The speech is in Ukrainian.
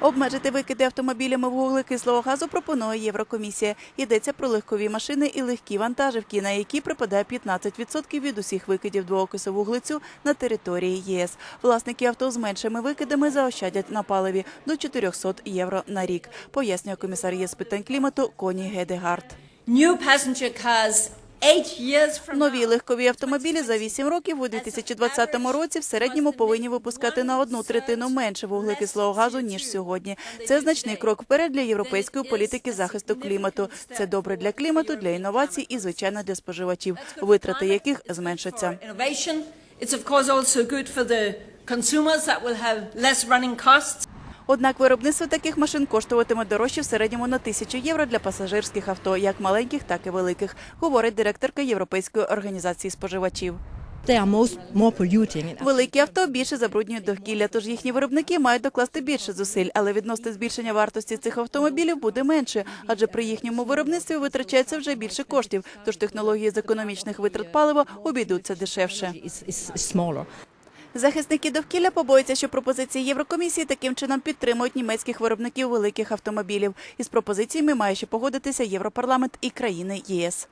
Обмежити викиди автомобілями вуглекислого газу пропонує Єврокомісія. Йдеться про легкові машини і легкі вантажівки, на які припадає 15% від усіх викидів двоокису вуглецю на території ЄС. Власники авто з меншими викидами заощадять на паливі до 400 євро на рік, пояснює комісар ЄС питань клімату Коні Гедегард. Нові легкові автомобілі за 8 років у 2020 році в середньому повинні випускати на одну третину менше вуглекислого газу ніж сьогодні. Це значний крок вперед для європейської політики захисту клімату. Це добре для клімату, для інновацій і звичайно для споживачів, витрати яких зменшаться. It's of course also good for the consumers that will have less running costs. Однак виробництво таких машин коштуватиме дорожче в середньому на тисячу євро для пасажирських авто, як маленьких, так і великих, говорить директорка Європейської організації споживачів. Великі авто більше забруднюють довкілля, тож їхні виробники мають докласти більше зусиль, але відносне збільшення вартості цих автомобілів буде менше, адже при їхньому виробництві витрачається вже більше коштів. Тож технології з економічних витрат палива обійдуться дешевше. Захисники довкілля побоюються, що пропозиції Єврокомісії таким чином підтримують німецьких виробників великих автомобілів. Із пропозиціями має ще погодитися Європарламент і країни ЄС.